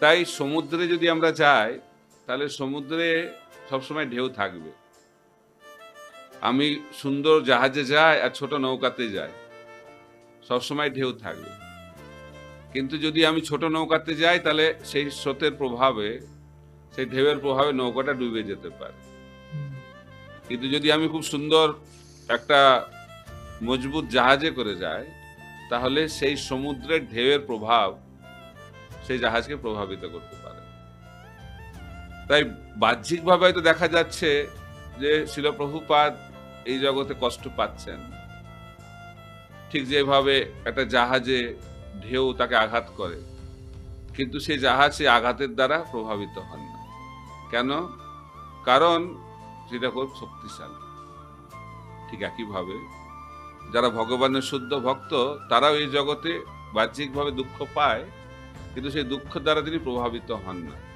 তাই সমুদ্রে যদি আমরা যাই, তাহলে সমুদ্রে সবসময় ঢেউ থাকবে। আমি সুন্দর জাহাজে যাই আর ছোট নৌকাতে যাই, সবসময় ঢেউ থাকবে। কিন্তু যদি আমি ছোট নৌকাতে যাই, তাহলে সেই স্রোতের প্রভাবে, সেই ঢেউয়ের প্রভাবে নৌকাটা ডুবে যেতে পারে। কিন্তু যদি আমি খুব সুন্দর একটা মজবুত জাহাজে করে যাই, তাহলে সেই সমুদ্রের ঢেউয়ের প্রভাব সেই জাহাজকে প্রভাবিত করতে পারে। তাই বাহ্যিকভাবে হয়তো দেখা যাচ্ছে যে শিলপ্রভুপাদ এই জগতে কষ্ট পাচ্ছেন। ঠিক যেভাবে একটা জাহাজে ঢেউ তাকে আঘাত করে, কিন্তু সেই জাহাজ সেই আঘাতের দ্বারা প্রভাবিত হন না। কেন? কারণ সেটা খুব শক্তিশালী। ঠিক একইভাবে যারা ভগবানের শুদ্ধ ভক্ত, তারাও এই জগতে বাহ্যিকভাবে দুঃখ পায়। কিন্তু সেই দুঃখ দ্বারা তিনি প্রভাবিত হন না।